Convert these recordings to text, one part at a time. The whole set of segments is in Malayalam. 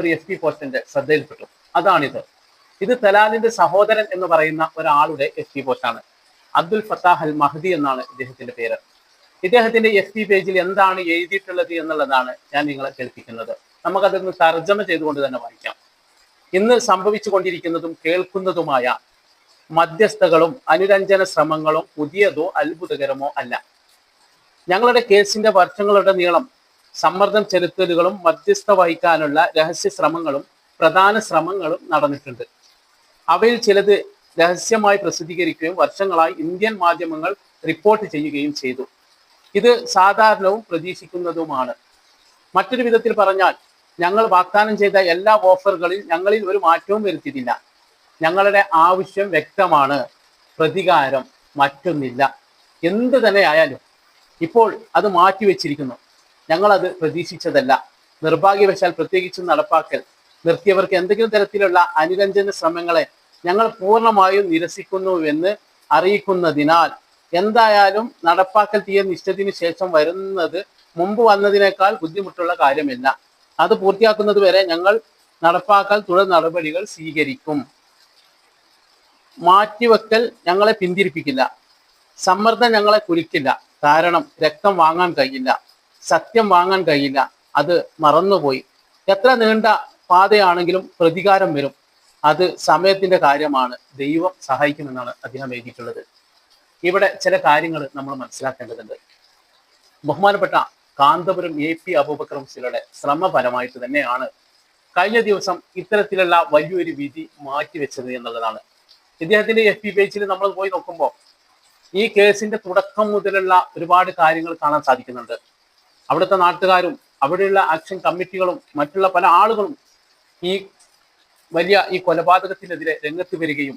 ഒരു എസ് പി പോസ്റ്റിന്റെ ശ്രദ്ധയിൽപ്പെട്ടു. അതാണിത്. ഇത് തലാലിന്റെ സഹോദരൻ എന്ന് പറയുന്ന ഒരാളുടെ എസ് പി പോസ്റ്റാണ്. അബ്ദുൽ ഫത്താഹ് അൽ മഹദി എന്നാണ് ഇദ്ദേഹത്തിന്റെ പേര്. ഇദ്ദേഹത്തിന്റെ എസ് പി പേജിൽ എന്താണ് എഴുതിയിട്ടുള്ളത് എന്നുള്ളതാണ് ഞാൻ നിങ്ങളെ കേൾപ്പിക്കുന്നത്. നമുക്കതൊന്ന് തർജമ ചെയ്തുകൊണ്ട് തന്നെ വായിക്കാം. ഇന്ന് സംഭവിച്ചു കൊണ്ടിരിക്കുന്നതും കേൾക്കുന്നതുമായ മധ്യസ്ഥകളും അനുരഞ്ജന ശ്രമങ്ങളും പുതിയതോ അത്ഭുതകരമോ അല്ല. ഞങ്ങളുടെ കേസിന്റെ വർഷങ്ങളുടെ നീളം സമ്മർദ്ദം ചെലുത്തലുകളും മധ്യസ്ഥ വഹിക്കാനുള്ള രഹസ്യ ശ്രമങ്ങളും പ്രധാന ശ്രമങ്ങളും നടന്നിട്ടുണ്ട്. അവയിൽ ചിലത് രഹസ്യമായി പ്രസിദ്ധീകരിക്കുകയും വർഷങ്ങളായി ഇന്ത്യൻ മാധ്യമങ്ങൾ റിപ്പോർട്ട് ചെയ്യുകയും ചെയ്തു. ഇത് സാധാരണവും പ്രതീക്ഷിക്കുന്നതുമാണ്. മറ്റൊരു വിധത്തിൽ പറഞ്ഞാൽ ഞങ്ങൾ വാഗ്ദാനം ചെയ്ത എല്ലാ ഓഫറുകളിൽ ഞങ്ങളിൽ ഒരു മാറ്റവും വരുത്തിയിട്ടില്ല. ഞങ്ങളുടെ ആവശ്യം വ്യക്തമാണ്. പ്രതികാരം മറ്റൊന്നില്ല. എന്ത് തന്നെ ആയാലും ഇപ്പോൾ അത് മാറ്റിവെച്ചിരിക്കുന്നു. ഞങ്ങളത് പ്രതീക്ഷിച്ചതല്ല. നിർഭാഗ്യവശാൽ പ്രത്യേകിച്ചും നടപ്പാക്കൽ. നിർത്തിയവർക്ക് എന്തെങ്കിലും തരത്തിലുള്ള അനുരഞ്ജന ശ്രമങ്ങളെ ഞങ്ങൾ പൂർണമായും നിരസിക്കുന്നുവെന്ന് അറിയിക്കുന്നതിനാൽ എന്തായാലും നടപ്പാക്കൽ തീയ നിശ്ചയത്തിന് ശേഷം വരുന്നത് മുമ്പ് വന്നതിനേക്കാൾ ബുദ്ധിമുട്ടുള്ള കാര്യമില്ല. അത് പൂർത്തിയാക്കുന്നത് വരെ ഞങ്ങൾ നടപ്പാക്കൽ തുടർ നടപടികൾ സ്വീകരിക്കും. മാറ്റിവെക്കൽ ഞങ്ങളെ പിന്തിരിപ്പിക്കില്ല. സമ്മർദ്ദം ഞങ്ങളെ കുലിക്കില്ല കാരണം രക്തം വാങ്ങാൻ കഴിയില്ല. സത്യം വാങ്ങാൻ കഴിയില്ല. അത് മറന്നുപോയി. എത്ര നീണ്ട പാതയാണെങ്കിലും പ്രതികാരം വരും. അത് സമയത്തിന്റെ കാര്യമാണ്. ദൈവം സഹായിക്കുമെന്നാണ് അദ്ദേഹം എഴുതിയിട്ടുള്ളത്. ഇവിടെ ചില കാര്യങ്ങൾ നമ്മൾ മനസ്സിലാക്കേണ്ടതുണ്ട്. ബഹുമാനപ്പെട്ട കാന്തപുരം എ പി അബൂബക്കർ മുസ്ലിയുടെ ശ്രമഫലമായിട്ട് തന്നെയാണ് കഴിഞ്ഞ ദിവസം ഇത്തരത്തിലുള്ള വലിയൊരു വിധി മാറ്റിവെച്ചത് എന്നുള്ളതാണ്. ഇദ്ദേഹത്തിന്റെ എഫ് പി പേജിൽ നമ്മൾ പോയി നോക്കുമ്പോൾ ഈ കേസിന്റെ തുടക്കം മുതലുള്ള ഒരുപാട് കാര്യങ്ങൾ കാണാൻ സാധിക്കുന്നുണ്ട്. അവിടുത്തെ നാട്ടുകാരും അവിടെയുള്ള ആക്ഷൻ കമ്മിറ്റികളും മറ്റുള്ള പല ആളുകളും ഈ വലിയ ഈ കൊലപാതകത്തിനെതിരെ രംഗത്ത് വരികയും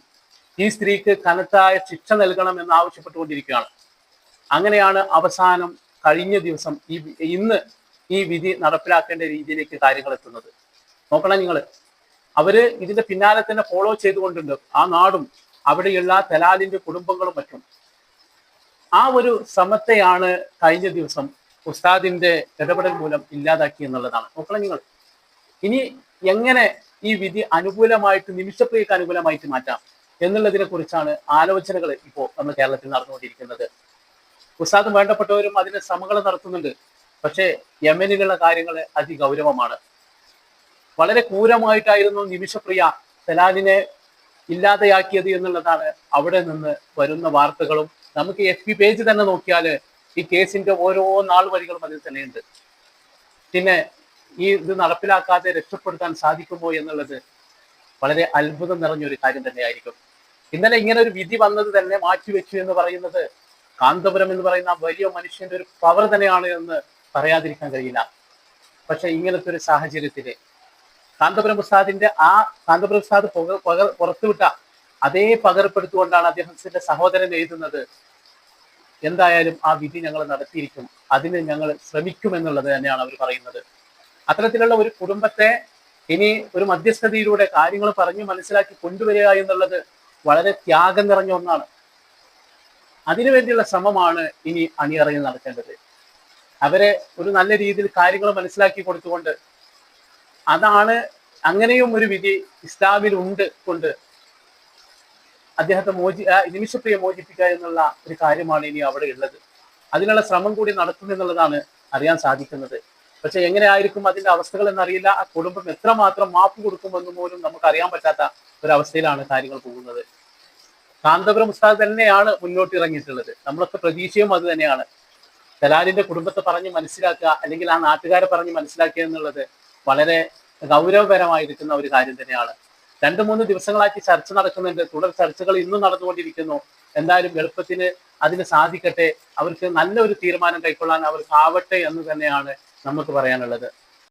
ഈ സ്ത്രീക്ക് കനത്തായ ശിക്ഷ നൽകണം എന്ന് ആവശ്യപ്പെട്ടുകൊണ്ടിരിക്കുകയാണ്. അങ്ങനെയാണ് അവസാനം കഴിഞ്ഞ ദിവസം ഈ ഇന്ന് ഈ വിധി നടപ്പിലാക്കേണ്ട രീതിയിലേക്ക് കാര്യങ്ങൾ എത്തുന്നത്. നോക്കണം നിങ്ങൾ അവർ ഇതിന്റെ പിന്നാലെ തന്നെ ഫോളോ ചെയ്തുകൊണ്ടുണ്ട്. ആ നാടും അവിടെയുള്ള തലാലിന്റെ കുടുംബങ്ങളും മറ്റും. ആ ഒരു ശ്രമത്തെയാണ് കഴിഞ്ഞ ദിവസം ഉസ്താദിന്റെ ഇടപെടൽ മൂലം ഇല്ലാതാക്കി എന്നുള്ളതാണ്. നോക്കണം നിങ്ങൾ ഇനി എങ്ങനെ ഈ വിധി അനുകൂലമായിട്ട് നിമിഷപ്രിയക്ക് അനുകൂലമായിട്ട് മാറ്റാം എന്നുള്ളതിനെ കുറിച്ചാണ് ആലോചനകൾ ഇപ്പോൾ നമ്മൾ കേരളത്തിൽ നടന്നുകൊണ്ടിരിക്കുന്നത്. ഉസ്താദും വേണ്ടപ്പെട്ടവരും അതിന് ശ്രമങ്ങൾ നടത്തുന്നുണ്ട്. പക്ഷേ യമനിലുള്ള കാര്യങ്ങൾ അതിഗൗരവമാണ്. വളരെ ക്രൂരമായിട്ടായിരുന്നു നിമിഷപ്രിയ സലാലിനെ ഇല്ലാതെയാക്കിയത് എന്നുള്ളതാണ് അവിടെ നിന്ന് വരുന്ന വാർത്തകളും. നമുക്ക് എഫ് പി പേജ് തന്നെ നോക്കിയാൽ ഈ കേസിന്റെ ഓരോ നാൾ വരികളും അതിൽ തന്നെയുണ്ട്. പിന്നെ ഈ ഇത് നടപ്പിലാക്കാതെ രക്ഷപ്പെടുത്താൻ സാധിക്കുമോ എന്നുള്ളത് വളരെ അത്ഭുതം നിറഞ്ഞൊരു കാര്യം തന്നെയായിരിക്കും. ഇന്നലെ ഇങ്ങനെ ഒരു വിധി വന്നത് തന്നെ മാറ്റിവെച്ചു എന്ന് പറയുന്നത് കാന്തപുരം എന്ന് പറയുന്ന വലിയ മനുഷ്യന്റെ ഒരു പവർ തന്നെയാണ് എന്ന് പറയാതിരിക്കാൻ കഴിയില്ല. പക്ഷെ ഇങ്ങനത്തെ ഒരു സാഹചര്യത്തിൽ കാന്തപുരം പ്രസാദിന്റെ ആ കാന്തപുരം പ്രസാദ് പുറത്തുവിട്ട അതേ പകർപ്പെടുത്തുകൊണ്ടാണ് അദ്ദേഹത്തിന്റെ സഹോദരൻ എഴുതുന്നത് എന്തായാലും ആ വിധി ഞങ്ങൾ നടത്തിയിരിക്കും. അതിന് ഞങ്ങൾ ശ്രമിക്കുമെന്നുള്ളത് തന്നെയാണ് അവർ പറയുന്നത്. അത്തരത്തിലുള്ള ഒരു കുടുംബത്തെ ഇനി ഒരു മധ്യസ്ഥതയിലൂടെ കാര്യങ്ങൾ പറഞ്ഞു മനസ്സിലാക്കി കൊണ്ടുവരിക എന്നുള്ളത് വളരെ ത്യാഗം നിറഞ്ഞ ഒന്നാണ്. അതിനുവേണ്ടിയുള്ള ശ്രമമാണ് ഇനി അണിയറയിൽ നടക്കേണ്ടത്. അവരെ ഒരു നല്ല രീതിയിൽ കാര്യങ്ങൾ മനസ്സിലാക്കി കൊടുത്തുകൊണ്ട് അതാണ് അങ്ങനെയും ഒരു വിധി ഇസ്ലാമിൽ ഉണ്ട് കൊണ്ട് അദ്ദേഹത്തെ മോചി നിമിഷപ്രിയെ മോചിപ്പിക്കുക എന്നുള്ള ഒരു കാര്യമാണ് ഇനി അവിടെ ഉള്ളത്. അതിനുള്ള ശ്രമം കൂടി നടത്തുമെന്നുള്ളതാണ് അറിയാൻ സാധിക്കുന്നത്. പക്ഷെ എങ്ങനെയായിരിക്കും അതിന്റെ അവസ്ഥകൾ എന്നറിയില്ല. ആ കുടുംബം എത്രമാത്രം മാപ്പ് കൊടുക്കുമെന്ന് പോലും നമുക്ക് അറിയാൻ പറ്റാത്ത ഒരവസ്ഥയിലാണ് കാര്യങ്ങൾ പോകുന്നത്. കാന്തപുരം ഉസ്താദ് തന്നെയാണ് മുന്നോട്ട് ഇറങ്ങിയിട്ടുള്ളത്. നമ്മളൊക്കെ പ്രതീക്ഷയും അത് തന്നെയാണ്. ദലാലിന്റെ കുടുംബത്തെ പറഞ്ഞ് മനസ്സിലാക്കുക അല്ലെങ്കിൽ ആ നാട്ടുകാരെ പറഞ്ഞ് മനസ്സിലാക്കുക എന്നുള്ളത് വളരെ ഗൗരവപരമായിരിക്കുന്ന ഒരു കാര്യം തന്നെയാണ്. രണ്ട് മൂന്ന് ദിവസങ്ങളായിട്ട് ചർച്ച നടക്കുന്നുണ്ട്. തുടർ ചർച്ചകൾ ഇന്നും നടന്നുകൊണ്ടിരിക്കുന്നു. എന്തായാലും എളുപ്പത്തിന് അതിന് സാധിക്കട്ടെ. അവർക്ക് നല്ലൊരു തീരുമാനം കൈക്കൊള്ളാൻ അവർക്ക് ആവട്ടെ എന്ന് തന്നെയാണ് നമുക്ക് പറയാനുള്ളത്.